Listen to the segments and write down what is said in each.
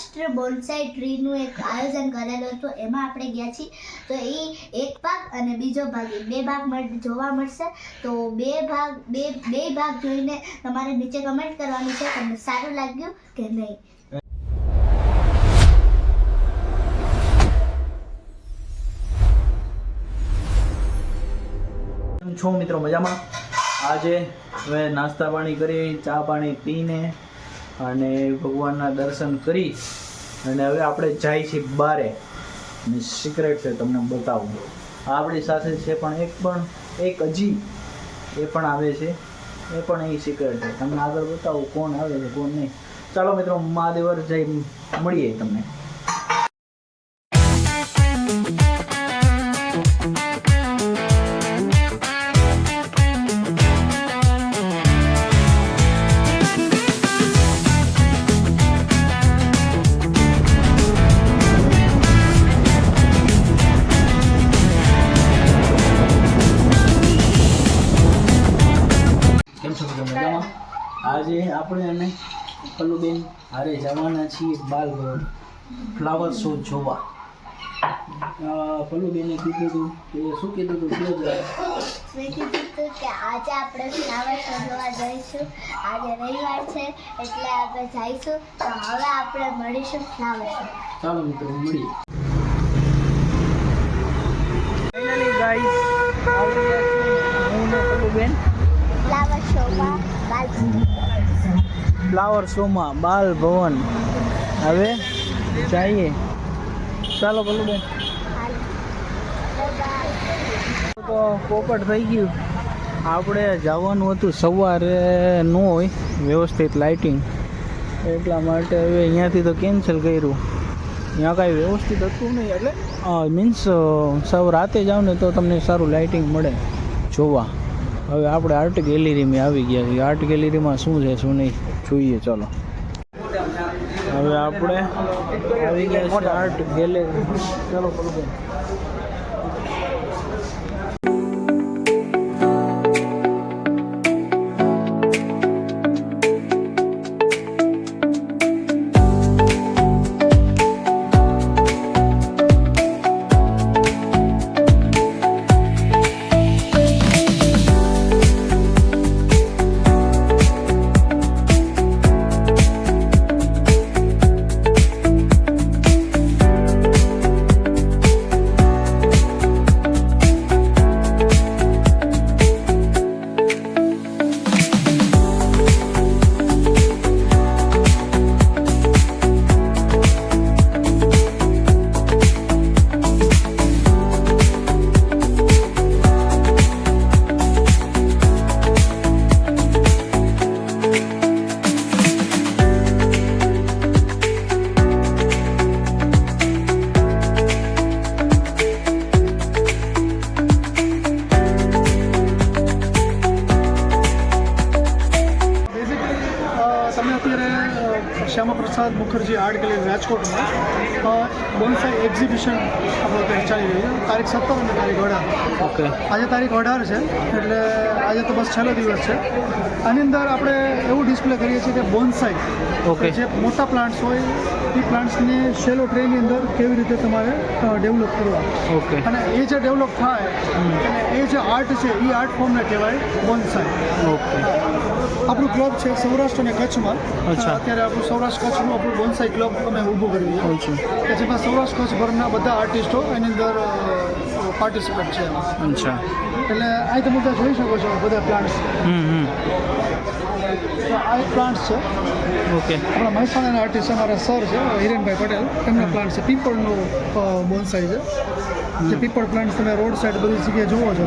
First bonsai ટ્રીનું એક આયોજન કરેલું હતું. એમાં આપણે ગયા છીએ. તો એ એક ભાગ અને બીજો ભાગ બે ભાગ જોવા મળશે. તો બે ભાગ, બે બે ભાગ જોઈને તમારે નીચે કમેન્ટ કરવાનું છે. તમને સારું લાગ્યું કે નહીં? છો મિત્રો મજામાં? આજે હવે નાસ્તા પાણી કરી, ચા પાણી પીને અને ભગવાનના દર્શન કરી અને હવે આપણે જાય છીએ બારે. અને સિક્રેટ છે તમને બતાવું. આપણી સાથે છે પણ એક પણ, એક અજી એ પણ આવે છે. એ પણ એ સિક્રેટ છે. તમને આગળ બતાવું કોણ આવે છે, કોણ નહીં. ચાલો મિત્રો, મહાદેવર જઈ મળીએ તમને. બાલભવન ફ્લાવર શો જોવા. પલ્લુબેને કીધું હતું કે શું કીધું હતું કયો જાય મેં કીધું હતું કે આજે આપણે ફ્લાવર શો જોવા જઈશું. આજે રવિવાર છે એટલે આપણે જઈશું. તો હવે આપણે મળીશું ફ્લાવર શો ચાલો મિત્રો મળીએ. ફાઇનલી ગાઈસ આવી ગયા છીએ હું ને પલ્લુબેન ફ્લાવર શોમાં બાલ ફ્લાવર શોમાં બાલ ભવન. હવે જઈએ ચાલો પલ્લુબેન તો પોપટ થઈ ગયું. આપણે જવાનું હતું સવારે ન હોય, વ્યવસ્થિત લાઇટિંગ એટલા માટે હવે અહીંયાથી તો કેન્સલ કર્યું. ત્યાં કાંઈ વ્યવસ્થિત હતું નહીં, એટલે મીન્સ સૌ રાતે જાઓ ને તો તમને સારું લાઇટિંગ મળે જોવા. હવે આપણે આર્ટ ગેલેરીમાં આવી ગયા છીએ. આર્ટ ગેલેરીમાં શું છે, શું નહીં, જોઈએ, ચલો. હવે આપણે આવી ગયા સ્ટાર્ટ ગેલેરી ચલો પલું રાજકોટમાં બોન્સાઈ એક્ઝિબિશન આપણો અત્યારે ચાલી રહ્યું છે. તારીખ સત્તર અને તારીખ અઢાર. ઓકે. આજે તારીખ અઢાર છે એટલે આજે તો બસ છેલ્લો દિવસ છે. આની અંદર આપણે એવું ડિસ્પ્લે કરીએ છીએ કે બોન્સાઈ ઓકે. જે મોટા પ્લાન્ટ્સ હોય એ પ્લાન્ટ્સને સેલો ટ્રેની અંદર કેવી રીતે તમારે ડેવલપ કરવા. ઓકે અને એ જે ડેવલપ થાય અને એ જે આર્ટ છે એ આર્ટ ફોર્મને કહેવાય બોન્સાઈ ઓકે આપણું ક્લબ છે સૌરાષ્ટ્ર અને કચ્છમાં. અત્યારે આપણું સૌરાષ્ટ્ર કચ્છનું આપણું બોન્સાઈ ક્લબ અમે ઊભું કર્યું છે. કે જેમાં સૌરાષ્ટ્ર કચ્છ ભરના બધા આર્ટિસ્ટો એની અંદર પાર્ટિસિપેટ છે. અચ્છા. એટલે અહીં તમે બધા જોઈ શકો છો બધા પ્લાન્ટ્સ હમ આ એક પ્લાન્ટ્સ છે. ઓકે. આપણા મહેસાણાના આર્ટિસ્ટ અમારા સર છે હિરેનભાઈ પટેલ. એમના પ્લાન્ટ છે. પીપળનો બોન્સાઈ છે. જે પીપળ પ્લાન્ટ તમે રોડ સાઈડ બધી જગ્યાએ જોવો છો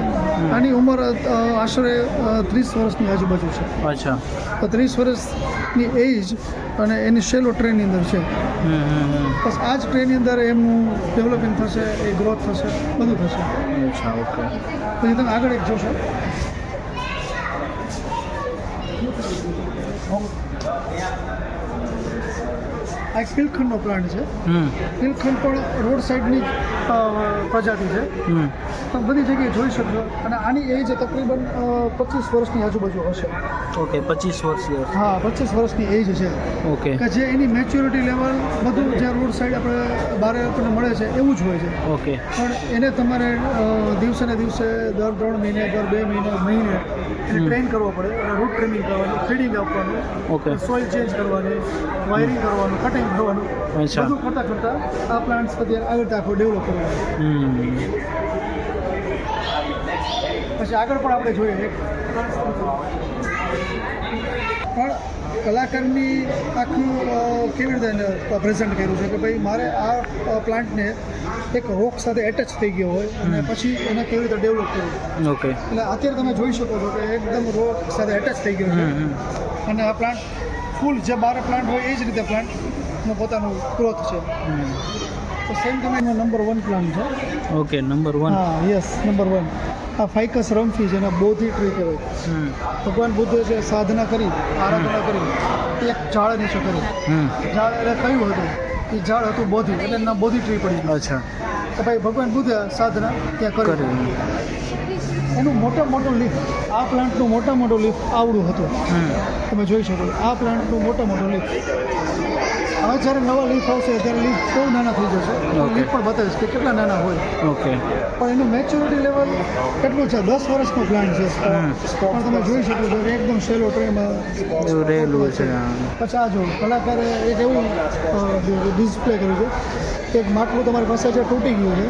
આની ઉંમર આશરે ત્રીસ વર્ષની આજુબાજુ છે. અચ્છા. તો ત્રીસ વર્ષની એજ અને એની શેલો ટ્રેનની અંદર છે. બસ આ જ ટ્રેનની અંદર એમનું ડેવલપિંગ થશે એ ગ્રોથ થશે બધું થશે. અચ્છા ઓકે. પછી તમે આગળ એક જોશો. આ એક પિલખંડનો પ્લાન્ટ છે. હમ. પિલખંડ પણ રોડ સાઈડની પ્રજાતિ છે. તમે બધી જગ્યાએ જોઈ શકશો. અને આની એજ તકરીબન પચીસ વર્ષની આજુબાજુ હશે. ઓકે પચીસ વર્ષીય હા પચીસ વર્ષની એજ છે. ઓકે. કે જે એની મેચ્યોરિટી લેવલ બધું જે રોડ સાઈડ આપણે બહાર આપણને મળે છે એવું જ હોય છે. ઓકે. પણ એને તમારે દિવસે ને દિવસે દર ત્રણ મહિને દર બે મહિને મહિને એને ટ્રેન કરવો પડે. રૂટ ટ્રેનિંગ કરવાનું ફીડિંગ આપવાનું. ઓકે. સોઇલ ચેન્જ કરવાની વાયરિંગ કરવાનું કટિંગ કરવાનું અચ્છા. બધું કરતાં કરતાં આ પ્લાન્ટ્સ અત્યારે આગળ આખો ડેવલપ કરવાનો. પછી આગળ પણ આપણે જોઈએ એક. પણ કલાકારની આખું કેવી રીતે એને પ્રેઝન્ટ કર્યું છે કે ભાઈ મારે આ પ્લાન્ટને એક રોક સાથે એટેચ થઈ ગયો હોય અને પછી એને કેવી રીતે ડેવલપ કર્યું. ઓકે. એટલે અત્યારે તમે જોઈ શકો છો કે એકદમ રોક સાથે એટેચ થઈ ગયો છે. અને આ પ્લાન્ટ ફૂલ જે બાર પ્લાન્ટ હોય એ જ રીતે પ્લાન્ટનું પોતાનું ગ્રોથ છે. તો સેમ એનો નંબર વન પ્લાન છે. ઓકે નંબર વન હા યસ નંબર વન આ ફાઇકસ રમફી છે એના બોધી ટ્રી કહેવાય ભગવાન બુદ્ધે જે સાધના કરી આરાધના કરી એક ઝાડ નીચે કરી. ઝાડ એટલે કયું હતું? એ ઝાડ હતું બોધી એટલે એના બોધી ટ્રી પડી અચ્છા. તો ભાઈ ભગવાન બુદ્ધે સાધના ત્યાં કરી. એનું મોટા મોટું લીફ આ પ્લાન્ટનું મોટા મોટું લીફ આવડું હતું. તમે જોઈ શકો આ પ્લાન્ટનું મોટા મોટું લીફ હવે જ્યારે નવા લીફ આવશે ત્યારે લીફ બહુ નાના થઈ જશે. લીફ પણ બતાવીશ કે કેટલા નાના હોય. ઓકે પણ એનું મેચ્યોરિટી લેવલ કેટલું છે? દસ વર્ષનો પ્લાન્ટ છે. પણ તમે જોઈ શકો છો કે એકદમ સેલો ટ્રેમાં રહેલું છે પછી આ જો કલાકારે એક એવું ડિસ્પ્લે કર્યું છે. એક માટલું તમારી પાસે જે તૂટી ગયું છે.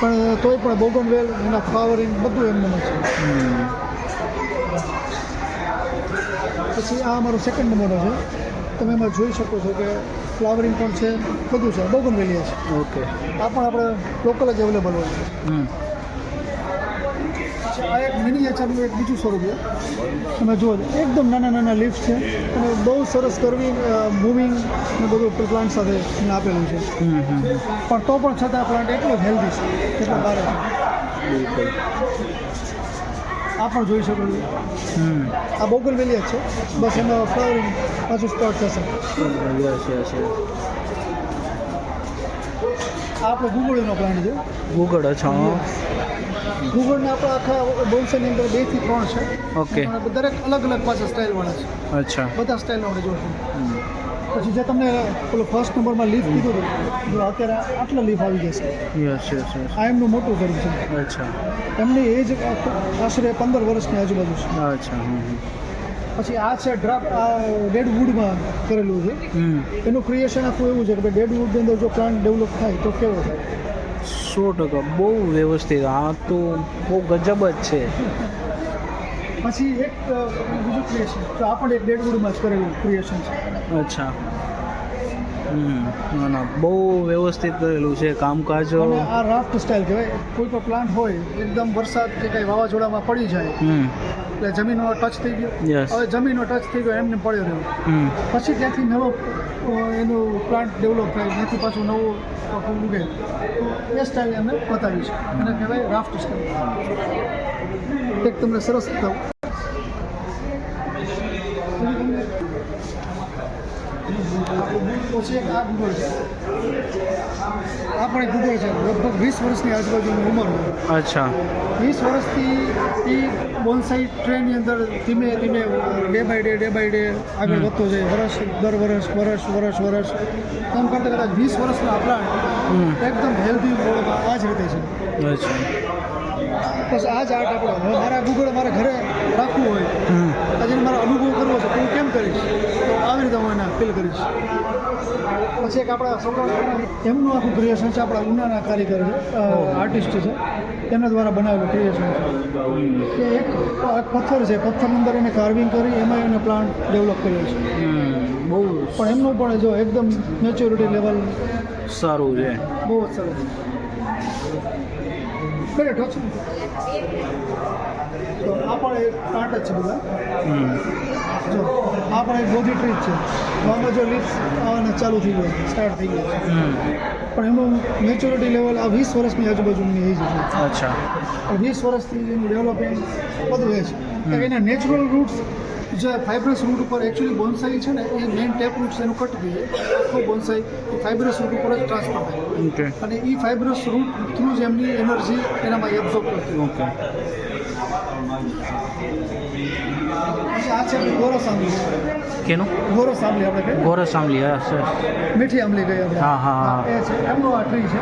પણ તોય પણ બોગનવેલ એના ફ્લાવરિંગ બધું એમને છે. પછી આ અમારો સેકન્ડ નંબરનો છે. તમે એમાં જોઈ શકો છો કે ફ્લાવરિંગ પણ છે બધું છે બોગનવેલિયા છે. ઓકે. આ પણ આપણે લોકલ જ અવેલેબલ હોય છે. હમ પછી એક બીજું સ્વરૂપ છે. તમે જુઓ એકદમ નાના નાના લીફ છે. અને બહુ સરસ કરવી મૂવિંગ ને બધું પ્લાન્ટ સાથે આપેલું છે. પણ તો પણ છતાં પ્લાન્ટ એટલો જ હેલ્ધી છે. કેટલા બારે છે. આ પણ જોઈ શકો છો. આ બોગલ વેલી છે. બસ એમાં ફ્લાવરિંગ પાછું સ્ટાર્ટ થશે. આ આપણો ગુગળીનો પ્લાન્ટ છે. ગૂગળ અચ્છા. ગુગળના આપણા આખા બોન્સાની અંદર બેથી ત્રણ છે. ઓકે. દરેક અલગ અલગ પાછા સ્ટાઇલવાળા છે. અચ્છા. બધા સ્ટાઇલ આપણે જોશું પછી જે તમને પેલો ફર્સ્ટ નંબરમાં લીફ કીધું હતું જો અત્યારે આટલા લીફ આવી જશે યસ યસ યસ આ એમનું મોટું ઘર છે. અચ્છા. એમની એજ આશરે પંદર વર્ષની આજુબાજુ છે. અચ્છા. પછી આ છે ડ્રાફ્ટ આ ડેડ વુડમાં કરેલું છે. એનું ક્રિએશન આખું એવું છે કે ડેડ વુડની અંદર જો પ્લાન્ટ ડેવલપ થાય તો કેવો થાય? સો ટકા બહુ વ્યવસ્થિત. આ તો બહુ ગજબ જ છે. પછી એક બીજું ક્રિએશન તો આ પણ એક ડેડવુડમાં જ કરેલું ક્રિએશન છે. અચ્છા. ના ના બહુ વ્યવસ્થિત કરેલું છે કામકાજ. અને આ રાફ્ટ સ્ટાઇલ કહેવાય. કોઈ પણ પ્લાન્ટ હોય એકદમ વરસાદ કે કંઈ વાવાઝોડામાં પડી જાય એટલે જમીનનો ટચ થઈ ગયો. હવે જમીનનો ટચ થઈ ગયો એમને પડ્યો રહ્યો. પછી ત્યાંથી નવો એનું પ્લાન્ટ ડેવલપ થાય ત્યાંથી પાછું નવું ઉગે. તો એ સ્ટાઇલ એમને બતાવી છે. એને કહેવાય રાફ્ટ સ્ટાઇલ એક તમને સરસ બતાવું. પછી એક આ ગુગલ છે. આ પણ છે લગભગ વીસ વર્ષની આજુબાજુની ઉંમર હોય. અચ્છા. વીસ વર્ષથી એ બોન્સાઈ ટ્રેનની અંદર ધીમે ધીમે day by day day by day આગળ વધતો જાય. વર્ષ દર વર્ષ વર્ષ વર્ષ વર્ષ. તેમ કરતાં કદાચ વીસ વર્ષના આ પ્લાન્ટ એકદમ હેલ્ધી આ જ રીતે છે. અચ્છા. બસ આ જ આર્ટ આપણો હવે મારા ગૂગળ મારે ઘરે રાખવું હોય આજે મારા અનુભવ કરવો છે તો હું કેમ કરીશ? તો આવી રીતે હું એને ફીલ કરીશ. પછી એક આપણા સૌરાષ્ટ્રના એમનું આખું ક્રિએશન છે આપણા ઉનાના કારીગર છે આર્ટિસ્ટ છે. એમના દ્વારા બનાવેલું ક્રિએશન છે. કે એક પથ્થર છે. પથ્થર અંદર એને કાર્વિંગ કરી એમાં એને પ્લાન્ટ ડેવલપ કર્યો છે. બહુ પણ એમનું પણ જો એકદમ મેચ્યોરિટી લેવલ સારું છે. બહુ જ સરસ કરે ટચ તો આ પણ એક પ્લાન્ટ જ છે બધા. જો આ પણ એક બોધી ટ્રી છે. આમાં જો લીફ આવવાના ચાલુ થઈ ગયો સ્ટાર્ટ થઈ ગયો પણ એનું મેચ્યોરિટી લેવલ આ વીસ વર્ષની આજુબાજુની એજ છે. અચ્છા. વીસ વર્ષથી એનું ડેવલપમેન્ટ બધું એ છે. એના નેચરલ રૂટ્સ જે ફાઇબ્રસ રૂટ ઉપર એકચ્યુઅલી બોન્સાઈ છે ને એ મેઇન ટેપ રૂટ છે એનું કટ થઈ આખો બોન્સાઈ એ ફાઇબ્રસ રૂટ ઉપર જ ટ્રાન્સફર થાય. ઓકે અને એ ફાઇબ્રસ રૂટ થ્રુ જ એમની એનર્જી એનામાં એબ્ઝોર્બ કરતી ઓકે આ છે ગોરસ આંબલી કેનું? ગોરસ આંબલી આપણે ગોરસ આંબલી મીઠી આંબલી ગઈ હા, હા, હા. એ છે. એમનો આ ટ્રી છે.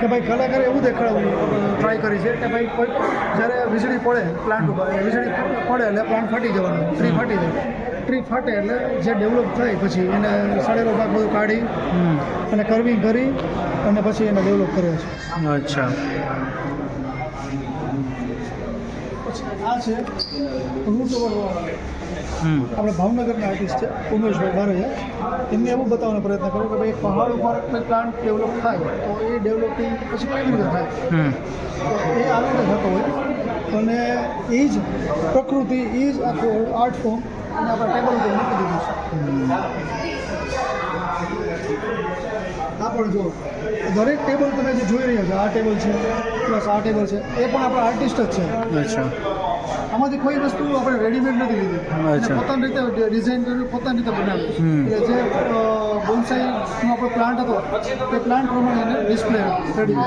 કે ભાઈ કલાકારે એવું દેખાડવું ટ્રાય કરી છે કે ભાઈ કોઈ જ્યારે વીજળી પડે પ્લાન્ટ ઉપર વીજળી પડે એટલે પ્લાન્ટ ફાટી જવાનો ટ્રી ફાટી જાય. ટ્રી ફાટે એટલે જે ડેવલપ થાય પછી એને સડેલો ભાગ બધું કાઢી અને કરવિંગ કરી અને પછી એને ડેવલપ કરે છે. અચ્છા. પછી આ છે રૂટ ઓવર આપણે ભાવનગરના આર્ટિસ્ટ છે ઉમેશભાઈ બારૈયા. એમને એવું બતાવવાનો પ્રયત્ન કર્યો કે ભાઈ પહાડ ઉપર કોઈ પ્લાન્ટ ડેવલપ થાય તો એ ડેવલપિંગ પછી કેવી રીતે થાય? હમ. તો એ આ રીતે થતો હોય. અને એ જ પ્રકૃતિ એ જ આખું આર્ટ ફોર્મ અને આપણા ટેબલ ઉપર મૂકી દીધું છે. આ પણ જો દરેક ટેબલ તમે જે જોઈ રહ્યા છો આ ટેબલ છે પ્લસ આ ટેબલ છે એ પણ આપણા આર્ટિસ્ટ જ છે. અચ્છા. આમાંથી કોઈ વસ્તુ આપણે રેડીમેડ નથી લીધી. પોતાની રીતે ડિઝાઇન કર્યું પોતાની રીતે બનાવ્યું. એટલે જે બોન્સાઈનો આપણો પ્લાન્ટ હતો તે પ્લાન્ટ પ્રમાણે એને ડિસ્પ્લે રેડી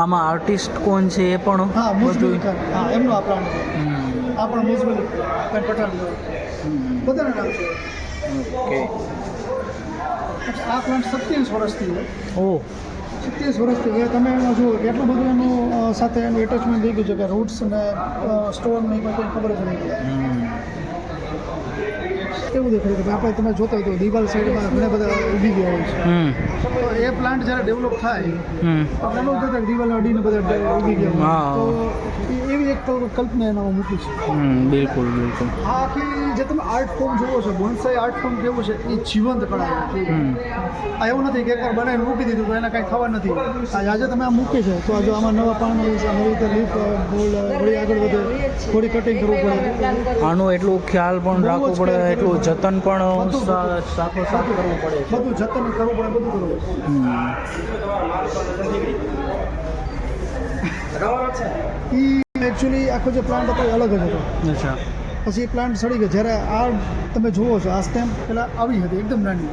આમાં આર્ટિસ્ટ કોણ છે એ પણ હા મુઝબિલ બધું? ખાન. હા એમનો આ પ્લાન્ટ છે. આ પણ મુઝબિલ ખાન પઠાણ. બધાના નામ છે. ઓકે. આ પ્લાન્ટ સત્યાવીસ વર્ષથી છે. સત્યાવીસ વર્ષથી હવે તમે એમાં જુઓ કેટલું બધું એનું સાથે એનું એટેચમેન્ટ થઈ ગયું છે કે રૂટ્સ ને સ્ટોન નહીં કોઈ ખબર જ નહીં કેવું દેખાય કે આપણે તમે જોતા હોય તો દિવાલ સાઈડમાં ઘણા બધા ઉગી ગયા હોય છે. તો એ પ્લાન્ટ જ્યારે ડેવલપ થાય આપણે એવું થતા દિવાલ અડીને બધા ઉગી ગયા તો એ- એવી એક કલ્પના એનામાં મૂકી છે. હમ બિલકુલ બિલકુલ. આ આખી જે તમે આર્ટ ફોર્મ જોવો છો બોન્સાઈ આર્ટ ફોર્મ કેવું છે એ જીવંત કળા આ એવું નથી કે એકવાર બનાવીને મૂકી દીધું તો એને કાંઈ ખબર નથી. આજે તમે આ મૂકી છે તો આજે આમાં નવા પાન નવી રીતે લીફ બોલ વળી આગળ વધે થોડી કટિંગ કરવું પડે. આનું એટલું ખ્યાલ પણ રાખવો પડે એટલું જતન પણ સાફો સા- કરવું પડે બધું જતન કરવું પડે બધું કરવું પડે. એ એકચ્યુઅલી આખો જે પ્લાન્ટ હતો એ અલગ જ હતો. અચ્છા. પછી એ પ્લાન્ટ સડી ગયો. જ્યારે આ તમે જુઓ છો આ સ્ટેમ્પ પહેલાં આવી હતી એકદમ નાની.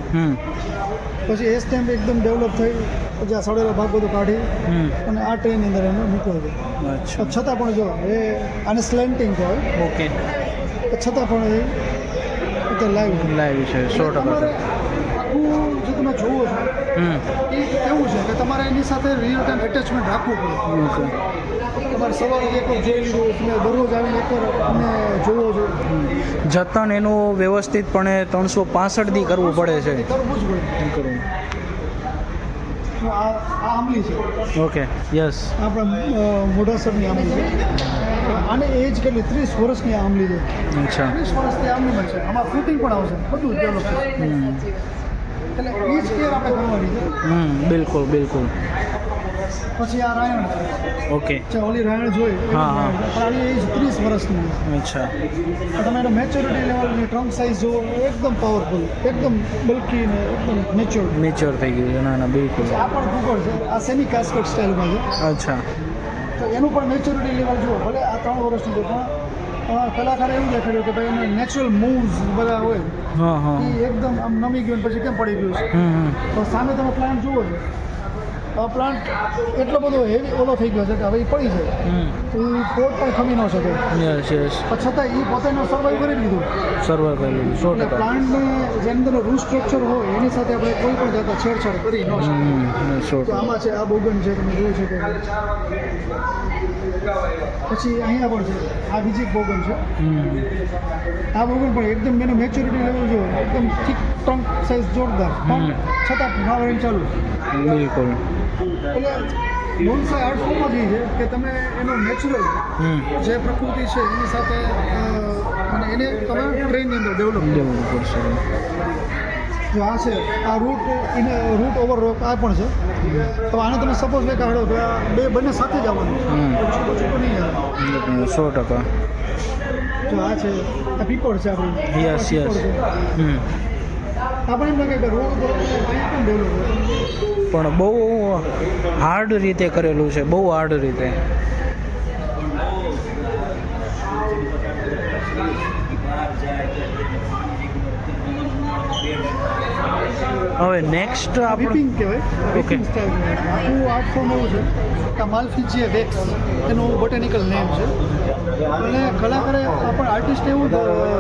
પછી એ સ્ટેમ્પ એકદમ ડેવલપ થઈ પછી આ સડેલો ભાગ બધું કાઢી અને આ ટ્રેનની અંદર એને મૂકવા હતો છતાં પણ જો એ આને સ્લેન્ટિંગ કહેવાય. ઓકે છતાં પણ એ અત્યારે લાઈવ લાઈવ છે સો ટકા આખું જે તમે જોવો છો એ એવું છે કે તમારે એની સાથે રિયલ ટાઈમ એટેચમેન્ટ રાખવું પડે. તમારે સવારે એકવાર જોઈ લીધું તમે દરરોજ આવીને એકવાર તમે જોવો છો. જતન એનું વ્યવસ્થિતપણે ત્રણસો પાસઠ દી કરવું પડે છે. કરવું જ પડે. કરવું આ આ આંબલી છે. ઓકે યસ આપણે મોઢાસરની આંબલી છે. આને એજ કેટલી? ત્રીસ વર્ષની આમ આંબલી છે. અચ્છા. ત્રીસ વર્ષની આંબલીમાં છે. આમાં ફ્રૂટિંગ પણ આવશે. બધું ડેવલપ થશે. એટલે એ જ કેર આપણે કરવાની છે. હમ બિલકુલ બિલકુલ. પછી આ રાયણ ઓકે. જે ઓલી રાયણ જોઈ હા, હા. પણ આની એજ ત્રીસ વર્ષની અચ્છા. તો તમે એનો મેચ્યોરિટી લેવલની ટ્રંક સાઇઝ જોવો એકદમ પાવરફુલ એકદમ બલ્કી ને એકદમ મેચ્યોર મેચ્યોર થઈ ગયું ના ના બિલકુલ. આ પણ કુકર છે. આ સેમી કાસ્કેટ સ્ટાઇલમાં છે. અચ્છા. તો એનું પણ મેચ્યોરિટી લેવલ જુઓ ભલે આ ત્રણ વર્ષનું છે પણ કલાકારે એવું દેખાડ્યું કે ભાઈ એના નેચરલ મૂવ્સ બધા હોય એ એકદમ આમ નમી ગયું પછી કેમ પડી ગયું છે? તો સામે તમે પ્લાન્ટ જુઓ છો પ્લાન્ટ એટલો બધો હેવી ઓલો થઈ ગયો છે કે હવે એ પડી જાય. તો એ પોટ પણ ખમી ન શકે. યસ યસ પણ છતાં એ પોતે સર્વાઈવ કરી લીધું. સર્વર કરેલું સો એટલે ટકા. પ્લાન્ટને જે અંદર રૂ સ્ટ્રક્ચર હોય એની સાથે આપણે કોઈ પણ જાતના છેડછાડ કરી ન શકીએ. તો આમાં છે આ બોગન છે તમે જોઈ શકો. પછી અહીંયા પણ છે આ બીજી બોગન છે. આ બોગન પણ એકદમ એનો મેચ્યોરિટી લેવલ જો એકદમ ઠીક ટ્રંક સાઇઝ જોરદાર. છતાં ફ્લાવરિંગ ચાલુ. બિલકુલ. એટલે બોન્સાઈ આર્ટ ફોર્મમાં જ છે કે તમે એનો નેચરલ જે પ્રકૃતિ છે એની સાથે અને એને તમે ટ્રેનની અંદર ડેવલપ દેવું પડશે જો આ છે આ રૂટ ઇન રૂટ ઓવર આ પણ છે. તો આને તમે સપોઝ કે કાઢો કે બે બંને સાથે જ આવવાનું હમ. છૂટું છૂટું નહીં આવે. સો ટકા. જો આ છે આ પીપળ છે આપણું. યસ યસ આપણે એમ લાગે કે રોડ ઉપર કંઈ પણ ડેવલપ પણ બહુ હાર્ડ રીતે કરેલું છે બહુ હાર્ડ રીતે. હવે નેક્સ્ટ આપણે પિંગ કહેવાય ઓકે આખું આર્ટ ફોર્મ છે કે માલફી જે વેક્સ એનું બોટેનિકલ નેમ છે. અને કલાકારે પણ આર્ટિસ્ટ એવું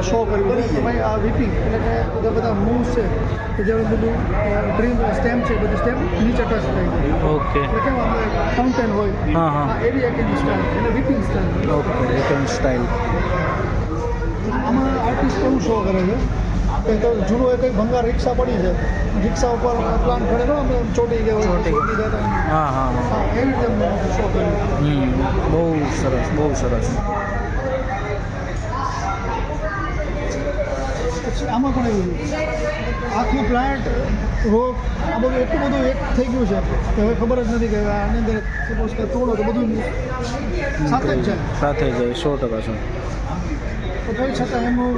શો કર્યું કે ભાઈ આ વિપિંગ એટલે કે બધા બધા મૂવ્સ છે કે જે બધું ડ્રીમ સ્ટેમ છે બધું સ્ટેમ નીચે ટચ થઈ ઓકે એટલે કેમ આપણે ફાઉન્ટેન હોય હા, હા. એવી એક સ્ટાઇલ એટલે weeping style okay return style આમાં આર્ટિસ્ટ એવું શો કરે છે? કે જૂનું એક ભંગાર રિક્ષા પડી છે રિક્ષા ઉપર પ્લાન કરેલો અમે ચોટી ગયો ચોટી હા હા હા. એવી રીતે શો કર્યો. બહુ સરસ બહુ સરસ. આમાં પણ એવું આખું પ્લાન્ટ રોગ આ બધું એટલું બધું એક થઈ ગયું છે કે હવે ખબર જ નથી કે આની અંદર સપોઝ કે તોડો તો બધું સાથે જ છે સાથે જાય સો ટકા છે તો તોય છતાં એમનું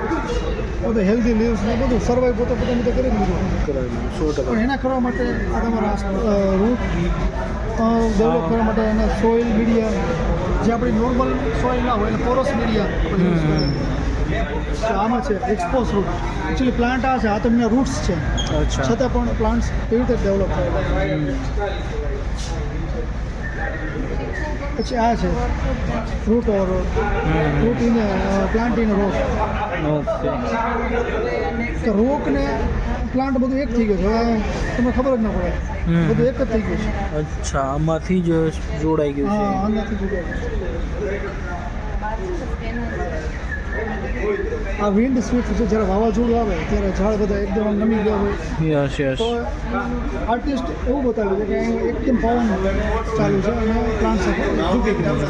બધું હેલ્ધી લીવ્સ ને બધું સર્વાઈવ પોતે પોતે રીતે કરી દીધું સો ટકા. પણ એના કરવા માટે આ તમારા રૂટ ડેવલપ કરવા માટે એને સોઇલ મીડિયા જે આપણી નોર્મલ સોઇલ ના હોય એટલે પોરસ મીડિયા આમાં છે એક્સપોઝ રૂટ એકચ્યુઅલી પ્લાન્ટ આ છે આ તમને રૂટ્સ છે. છતાં પણ પ્લાન્ટ્સ કેવી રીતે ડેવલપ થયેલા હમ. પછી આ છે fruit or fruit root in plant in rock તો કે રોક ને પ્લાન્ટ બધું એક થઈ ગયું છે. હવે તમને ખબર જ ન પડે. બધું એક જ થઈ ગયું છે. અચ્છા આમાંથી જ જોડાઈ ગયું હા છે આનાથી જુદા આ વિન્ડ સ્વિફ્ટ છે જ્યારે વાવાઝોડું આવે ત્યારે ઝાડ બધા એકદમ આમ નમી ગયા હોય. યસ યસ તો આર્ટિસ્ટ એવું બતાવ્યું છે કે અહીં એકદમ પવન ચાલુ છે અને પ્લાન્ટ સાથે ઝૂકી ગયા છે.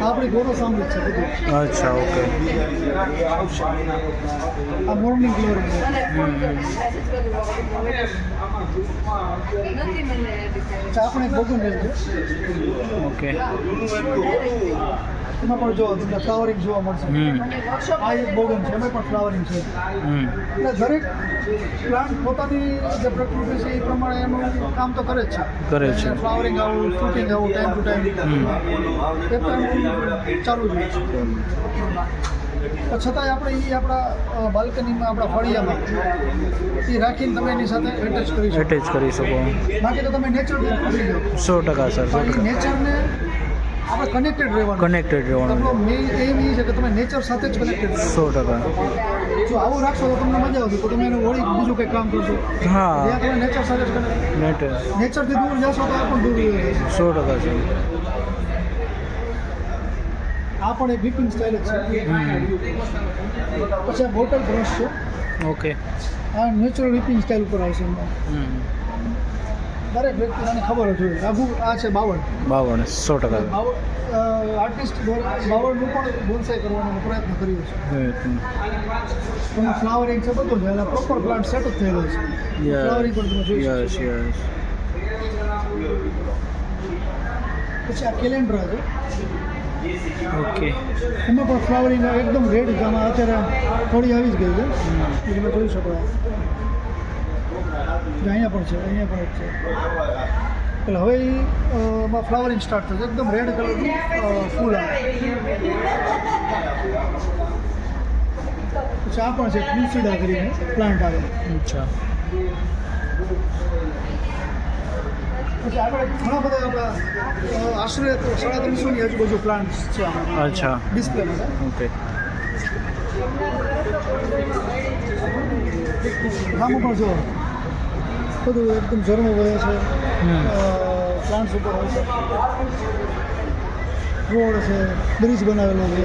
આ આપણી ગોરો સામે છે બધું. અચ્છા ઓકે આ મોર્નિંગ ગ્લોરી એક બોગન છે. ઓકે. એમાં પણ જો તમને ફ્લાવરિંગ જોવા મળશે. હમ. આ એક બોગન છે એમાં પણ ફ્લાવરિંગ છે. હમ. એટલે દરેક પ્લાન્ટ પોતાની જે પ્રકૃતિ છે એ પ્રમાણે એનું કામ તો કરે જ છે. કરે છે. ફ્લાવરિંગ આવું શૂટિંગ આવું ટાઈમ ટુ ટાઈમ એ પણ ચાલુ જ હોય છે. પણ છતાંય આપણે એ આપણા બાલ્કનીમાં આપણા ફળિયામાં એ રાખીને તમે એની સાથે એટેચ કરી શકો. એટેચ કરી શકો. બાકી તો તમે નેચર સો ટકા સર નેચરને આપણે કનેક્ટેડ રહેવાનું. કનેક્ટેડ રહેવાનું. મેઇન એમ એ છે કે તમે નેચર સાથે જ કનેક્ટેડ સો ટકા. જો આવું રાખશો તો તમને મજા આવશે તો તમે એનું વળી બીજું કંઈક કામ કરશો. હા. તમે નેચર સાથે જ કનેક્ટ નેચરથી દૂર જશો તો આ પણ દૂર સો ટકા સર આ પણ એક વિપિંગ સ્ટાઇલ જ છે. પછી આ બોટલ બ્રશ છે. ઓકે આ નેચરલ વિપિંગ સ્ટાઇલ ઉપર આવશે દરેક વ્યક્તિને ખબર જ હોય. આ આ છે બાવળ. બાવળ સો ટકા. બાવળ આર્ટિસ્ટ બાવળનું પણ બોનસાઈ કરવાનો પ્રયત્ન કર્યો છે તમે ફ્લાવરિંગ છે બધું છે પ્રોપર પ્લાન્ટ સેટ જ થયેલો છે. ફ્લાવરિંગ પણ તમે જોઈ શકો પછી આ કેલેન્ડર છે. ઓકે. એમાં પણ ફ્લાવરિંગ એકદમ રેડ આમાં અત્યારે થોડી આવી જ ગઈ છે. એ તમે જોઈ શકો અહીંયા પણ છે અહીંયા પણ છે. એટલે હવે એમાં ફ્લાવરિંગ સ્ટાર્ટ થશે. એકદમ રેડ કલરનું ફૂલ આવે. પછી આ પણ છે ક્રુસિડા કરીને પ્લાન્ટ આવે. અચ્છા. પછી આપણે ઘણા બધા આપણા આશરે સાડા ત્રણસોની આજુબાજુ પ્લાન્ટ છે અચ્છા. Display okay. આમાં પણ જો બધું એકદમ ઝરણું વહે છે. પ્લાન્ટ્સ ઉપર હોય છે. રોડ છે બ્રિજ બનાવેલો છે.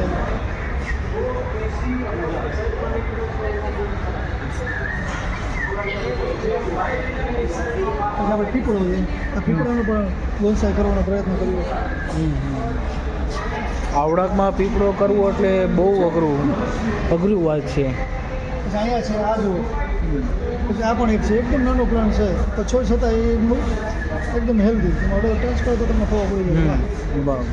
આપણે પીપળો છે આ પીપળાનો પણ વ્યવસાય કરવાનો પ્રયત્ન કર્યો. આવડાકમાં પીપળો કરવો એટલે બહુ અઘરું અઘરું વાત છે. અહીંયા છે આ જુઓ. પછી આ પણ એક છે એકદમ નાનો પ્લાન્ટ છે. તો છો છતાં એ એકદમ હેલ્ધી તમે ઓર્ડર ટચ કરો તો તમને ખબર પડી જાય. બરાબર.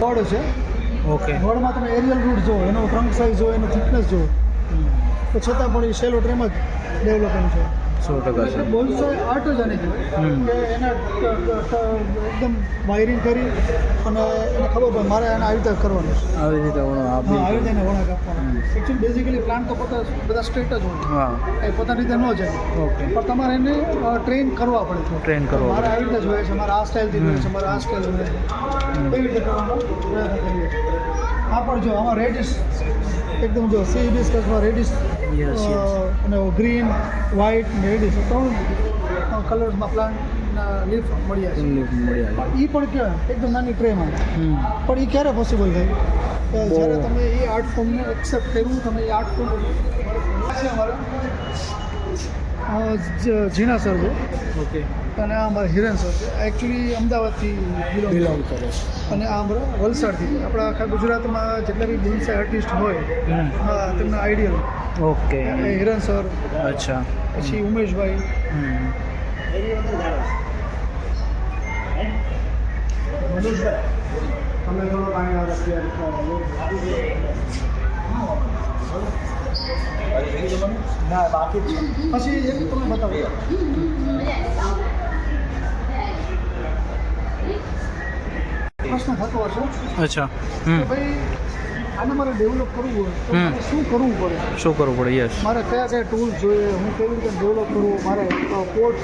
વડ છે. ઓકે. બોર્ડમાં તમે એરિયલ રૂટ જો એનો ટ્રંક સાઇઝ જો એનો થિકનેસ જુઓ. તો છતાં પણ એ સેલો ટ્રેમ જ ડેવલપિંગ છે. સો ટકા છે બોલસો આર્ટ જ આની કે એના એકદમ વાયરિંગ કરી અને એને ખબર પડે મારે એને આવી રીતે કરવાનું છે. આવી રીતે વણો હા આવી રીતે એને વળાંક આપવાનો એકચ્યુઅલી બેઝિકલી પ્લાન્ટ તો પોતા બધા સ્ટ્રેટ જ હોય. હા. એ પોતાની રીતે ન જાય. ઓકે. પણ તમારે એને ટ્રેન કરવા પડે ટ્રેન કરવા મારે આવી રીતે જોઈએ છે. મારે આ સ્ટાઇલથી જોઈએ છે. મારે આ સ્ટાઇલ જોઈએ છે. એવી રીતે કરવાનો? પ્રયત્ન કરીએ. આ પણ જો આમાં રેડિશ એકદમ જો સી ડિસ્કસમાં રેડિશ. અને ગ્રીન વ્હાઇટ ને રેડિશ ત્રણ કલર્સમાં પ્લાન્ટના લીફ મળ્યા છે. એ પણ કેવાય એકદમ નાની ટ્રેમાં પણ એ ક્યારે પોસિબલ થાય? જ્યારે તમે એ આર્ટ ફોર્મને એક્સેપ્ટ કર્યું તમે એ આર્ટ ફોર્મ છે અમારા ઝીણા સર છે. ઓકે. અને આ અમારા હિરેન સર છે. એકચ્યુઅલી અમદાવાદથી બિલોંગ કરે અને આ અમારા વલસાડથી આપણા આખા ગુજરાતમાં જેટલા બી બોન્સાઈ આર્ટિસ્ટ હોય હા તેમના આઈડિયલ ઓકે. હિરેન સર અચ્છા. પછી ઉમેશભાઈ. મનોજભાઈ તમે ના બાકી પછી એક તમે બતાવો. પ્રશ્ન થતો હશે અચ્છા ભાઈ આને મારે ડેવલપ કરવું હોય તો. શું કરવું પડે? શું કરવું પડે? યસ મારે કયા કયા ટૂલ્સ જોઈએ? હું કેવી રીતે ડેવલપ કરવું મારે પોર્ટ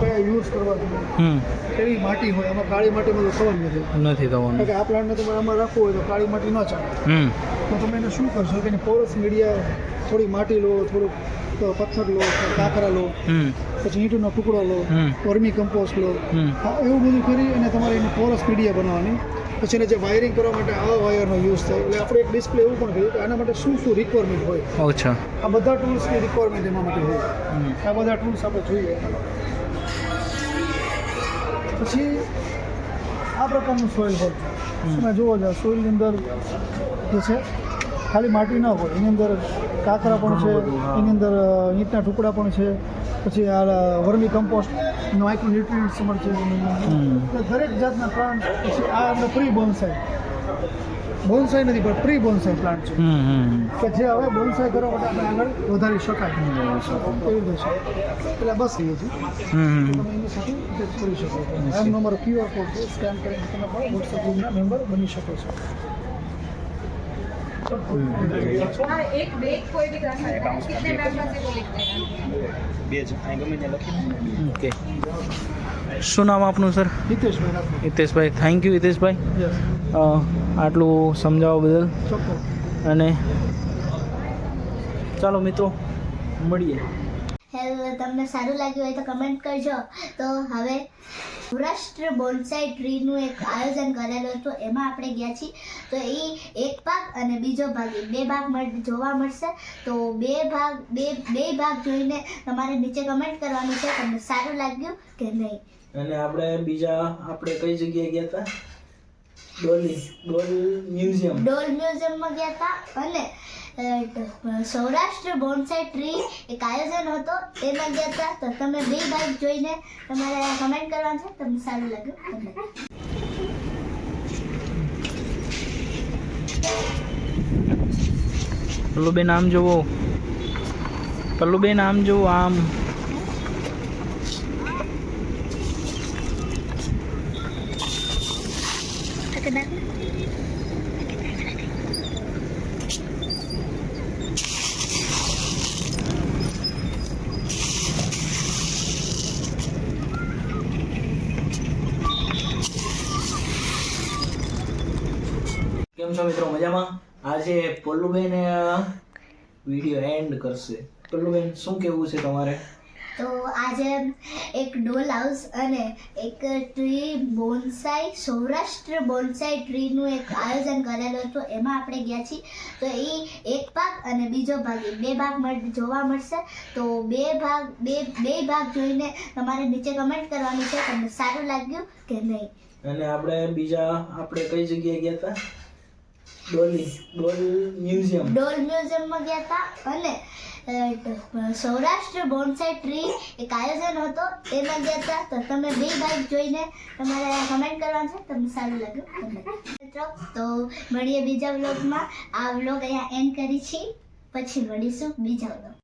કયા યુઝ કરવા જોઈએ? હમ. કેવી માટી હોય? એમાં કાળી માટીમાં તો ખબર નથી. નથી થવાનું. કે આ પ્લાન્ટને તમારે આમાં રાખવું હોય તો કાળી માટી ન ચાલે. તો તમે એને શું કરશો? કે પોરસ મીડિયા થોડી માટી લો થોડુંક પથ્થર લો કાંકરા લો પછી ઈંટનો ટુકડો લો. વર્મી કમ્પોસ્ટ લો. એવું બધું કરી અને તમારે એની પોરસ પીડીએ બનાવવાની. પછી એને જે વાયરિંગ કરવા માટે આ વાયરનો યુઝ થાય. એટલે આપણે એક ડિસ્પ્લે એવું પણ કર્યું કે આના માટે શું શું રિક્વાયરમેન્ટ હોય. અચ્છા. આ બધા ટૂલ્સની રિક્વાયરમેન્ટ એના માટે હોય. આ બધા ટૂલ્સ આપણે જોઈએ. પછી આ પ્રકારનું સોઇલ હોય. તમે જુઓ છો સોઇલની અંદર જે છે ખાલી માટી ન હોય એની અંદર કાંકરા પણ છે. એની અંદર ઈંટના ટુકડા પણ છે પછી આ વર્મી કમ્પોસ્ટ માઇક્રો ન્યુટ્રિયન્ટ્સ પણ છે દરેક જાતના પ્લાન્ટ પછી આ અંદર પ્રી બોન્સાઈ બોન્સાઈ નથી પણ પ્રી બોન્સાઈ પ્લાન્ટ છે કે જે હવે બોન્સાઈ કરવા માટે આપણે આગળ વધારી શકાય. એવી છે. એટલે બસ એ છે. એની સાથે કરી શકો છો. એમનો અમારો ક્યુઆર કોડ છે સ્કેન કરીને તમે પણ વોટ્સઅપ ગ્રુપના મેમ્બર બની શકો છો. एक बैग कोई भी कर सकता है कितने मेंबर से वो लिख देना ઓકે શું નામ આપનું સર હિતેશભાઈ રાખો Hiteshbhai thank you Hiteshbhai yes uh, આટલું સમજાવવા બદલ ચોક્કસ અને ચાલો મિત્રો મળીએ હેલો તમને સારું લાગ્યું હોય તો કમેન્ટ કરજો. તો હવે સૌરાષ્ટ્ર બોન્સાઈ ટ્રીનું એક આયોજન કરેલું હતું એમાં આપણે ગયા છીએ. તો એ એક ભાગ અને બીજો ભાગ બે ભાગ જોવા મળશે. તો બે ભાગ બે બે ભાગ જોઈને તમારે નીચે કમેન્ટ કરવાનું છે. તમને સારું લાગ્યું કે નહીં? અને આપણે બીજા આપણે કઈ જગ્યાએ ગયા હતા ડોલ ડોલ મ્યુઝિયમ. ડોલ મ્યુઝિયમમાં ગયા હતા અને સૌરાષ્ટ્ર બોન્સાઈ ટ્રી એક આયોજન હતો એમાં ગયા હતા. તો તમે બે બાઇક જોઈને તમારે કમેન્ટ કરવાનું છે, તમને સારું લાગ્યું. પલ્લુબેન, આમ જુઓ પલ્લુબેન, આમ જુઓ આમ કેમ છો મિત્રો મજામાં આજે પલ્લુબેન વીડિયો એન્ડ કરશે. પલ્લુબેન શું કેવું છે તમારે? તો આજે એક ડોલ હાઉસ અને એક ટ્રી બોન્સાઈ સૌરાષ્ટ્ર બોન્સાઈ ટ્રીનું એક આયોજન કરેલું હતું. એમાં આપણે ગયા છીએ. તો એ એક ભાગ અને બીજો ભાગ બે ભાગ જોવા મળશે. તો બે ભાગ બે બે ભાગ જોઈને તમારે નીચે કમેન્ટ કરવાનું છે. તમને સારું લાગ્યું કે નહીં? અને આપણે બીજા આપણે કઈ જગ્યાએ ગયા હતા સૌરાષ્ટ્ર બોન્સાઈ ટ્રી એક આયોજન હતો એમાં ગયા હતા તો તમે બે બાઇક જોઈને તમારે કમેન્ટ કરવાનું છે, તમને સારું લાગ્યું. તો મળીએ બીજા વ્લોગમાં આ વ્લોગ અહીંયા એન્ડ કરી છીએ. પછી મળીશું બીજા વ્લોગ